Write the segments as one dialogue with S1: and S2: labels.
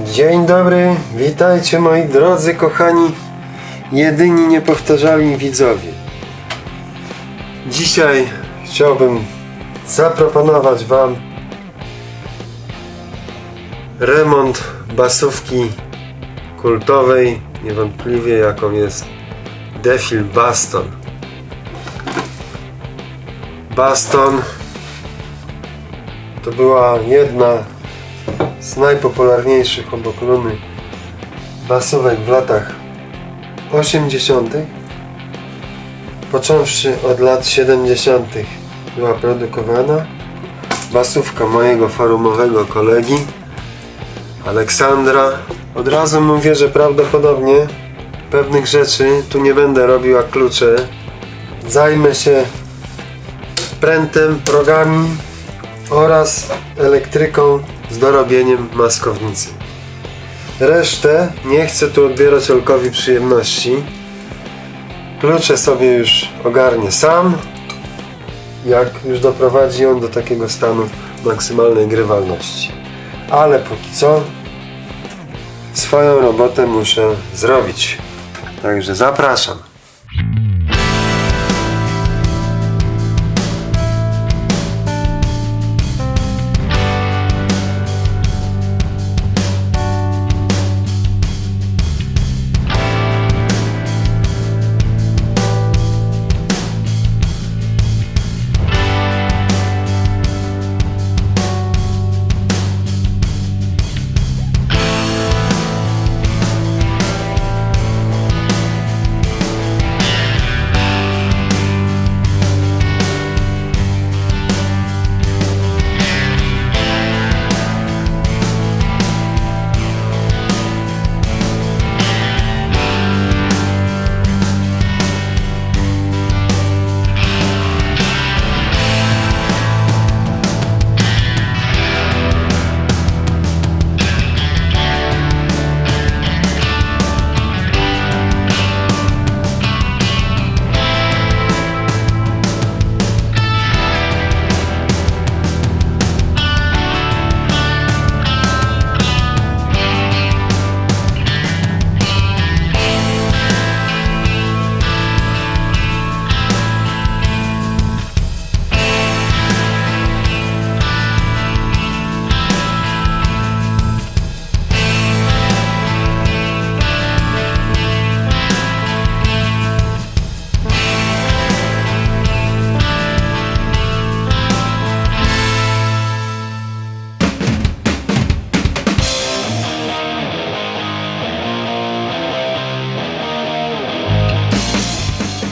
S1: Dzień dobry, witajcie moi drodzy, kochani, jedyni niepowtarzalni widzowie. Dzisiaj chciałbym zaproponować Wam remont basówki kultowej, niewątpliwie jaką jest Defil Baston. Baston to była jedna z najpopularniejszych obok Luny basówek w latach 80. Począwszy od lat 70. była produkowana basówka mojego forumowego kolegi Aleksandra. Od razu mówię, że prawdopodobnie pewnych rzeczy tu nie będę robił jak klucze. Zajmę się prętem, progami oraz elektryką z dorobieniem maskownicy. Resztę nie chcę tu odbierać Olkowi przyjemności. Klucze sobie już ogarnie sam, jak już doprowadzi on do takiego stanu maksymalnej grywalności. Ale póki co swoją robotę muszę zrobić. Także zapraszam.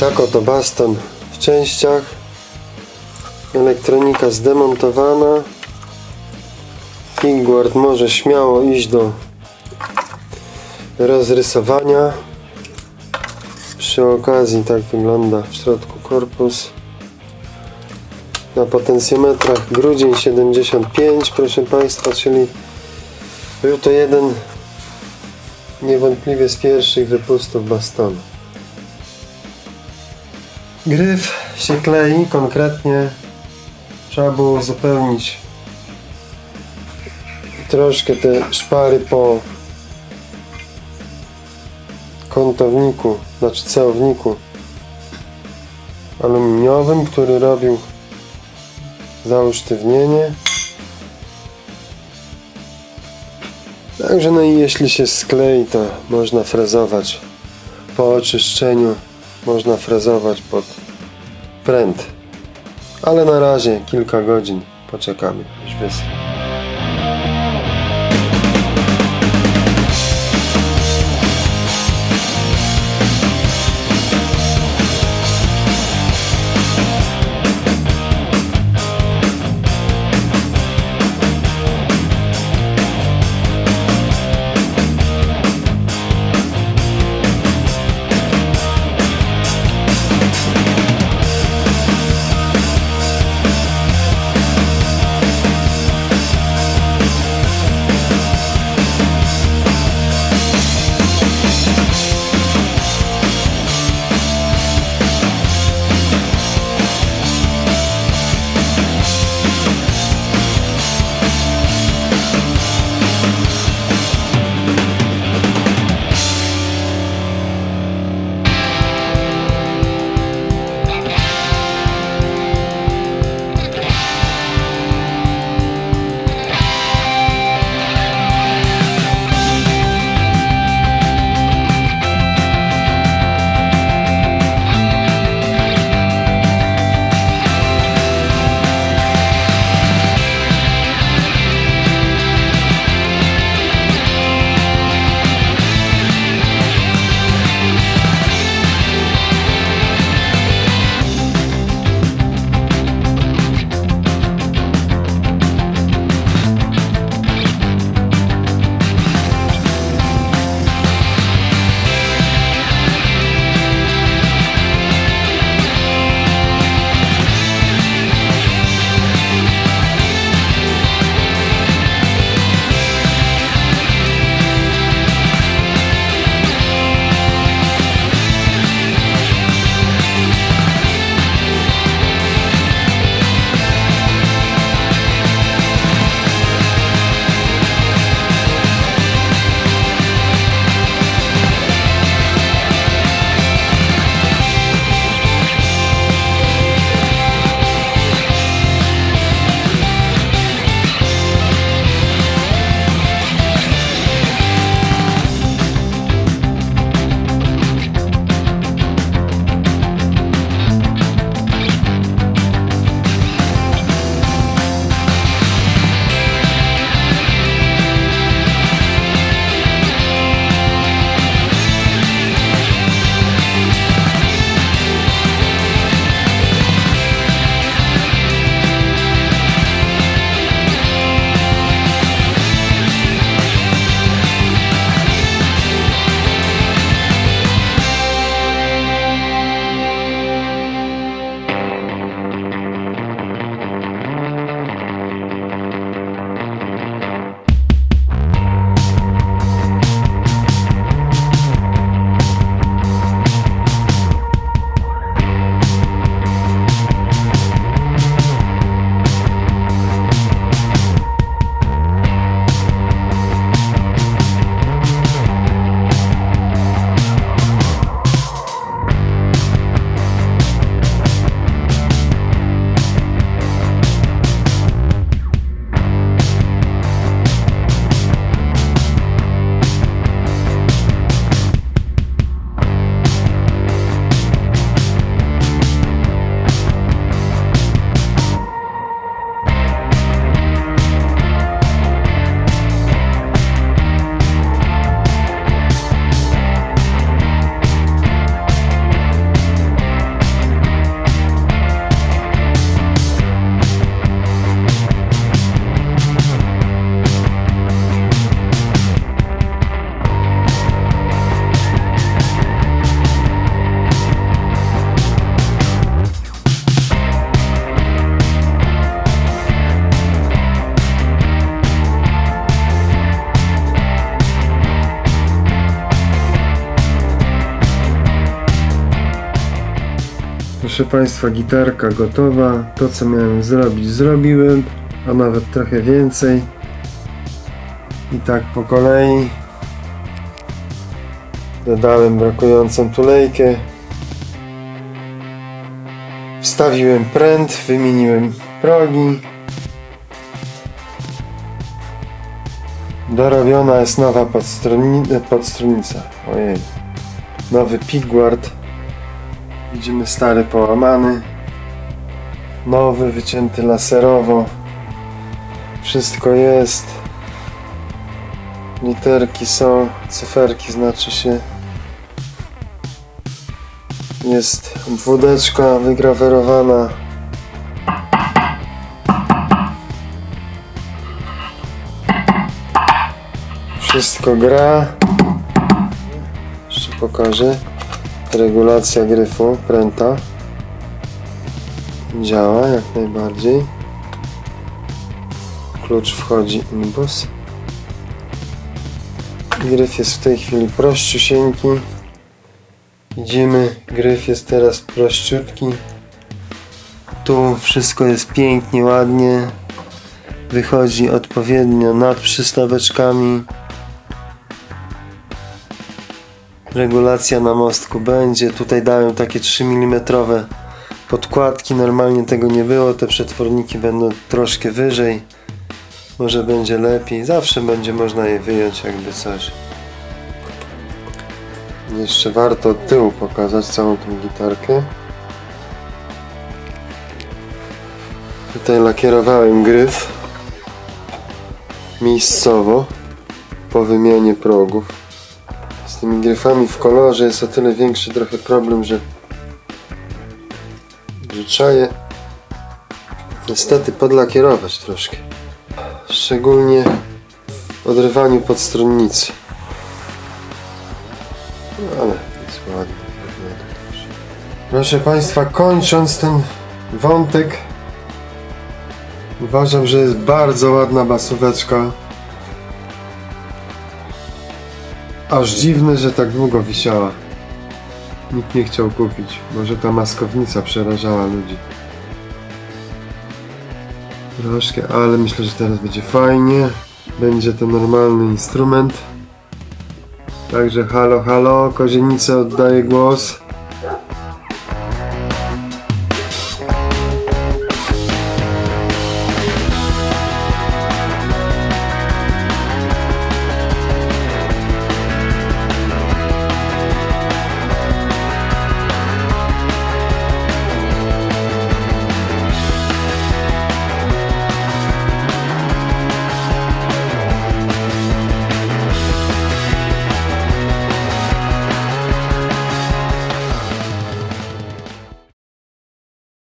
S1: Tak oto baston w częściach. Elektronika zdemontowana. Figuard może śmiało iść do rozrysowania. Przy okazji tak wygląda w środku korpus. Na potencjometrach grudzień 75 proszę Państwa, czyli był to jeden niewątpliwie z pierwszych wypustów bastonu. Gryf się klei, konkretnie trzeba było uzupełnić troszkę te szpary po kątowniku, znaczy ceowniku aluminiowym, który robił zausztywnienie. Także no i jeśli się sklei, to można frezować po oczyszczeniu można frezować pod pręt. Ale na razie kilka godzin poczekamy, aż wyschnie. Proszę Państwa, gitarka gotowa. To co miałem zrobić, zrobiłem, a nawet trochę więcej. I tak po kolei. Dodałem brakującą tulejkę. Wstawiłem pręt, wymieniłem progi. Dorobiona jest nowa podstrunnica. Ojej. Nowy pigward. Widzimy stary połamany. Nowy wycięty laserowo. Wszystko jest. Literki są, cyferki znaczy się. Jest dwódeczka wygrawerowana. Wszystko gra. Jeszcze pokażę. Regulacja gryfu, pręta. Działa jak najbardziej. Klucz wchodzi inbus. Gryf jest w tej chwili prościusieńki. Widzimy, gryf jest teraz prościutki. Tu wszystko jest pięknie, ładnie. Wychodzi odpowiednio nad przystaweczkami. Regulacja na mostku będzie. Tutaj dałem takie 3 mm podkładki. Normalnie tego nie było. Te przetworniki będą troszkę wyżej. Może będzie lepiej. Zawsze będzie można je wyjąć, jakby coś. Jeszcze warto od tyłu pokazać całą tą gitarkę. Tutaj lakierowałem gryf miejscowo po wymianie progów. Z tymi gryfami w kolorze jest o tyle większy trochę problem, że że trzeba je niestety podlakierować troszkę. Szczególnie w odrywaniu podstronnicy. No ale jest ładnie. Proszę Państwa, kończąc ten wątek, uważam, że jest bardzo ładna basóweczka. Aż dziwne, że tak długo wisiała. Nikt nie chciał kupić. Może ta maskownica przerażała ludzi. Troszkę, ale myślę, że teraz będzie fajnie. Będzie to normalny instrument. Także halo, halo, kozienice oddaję głos.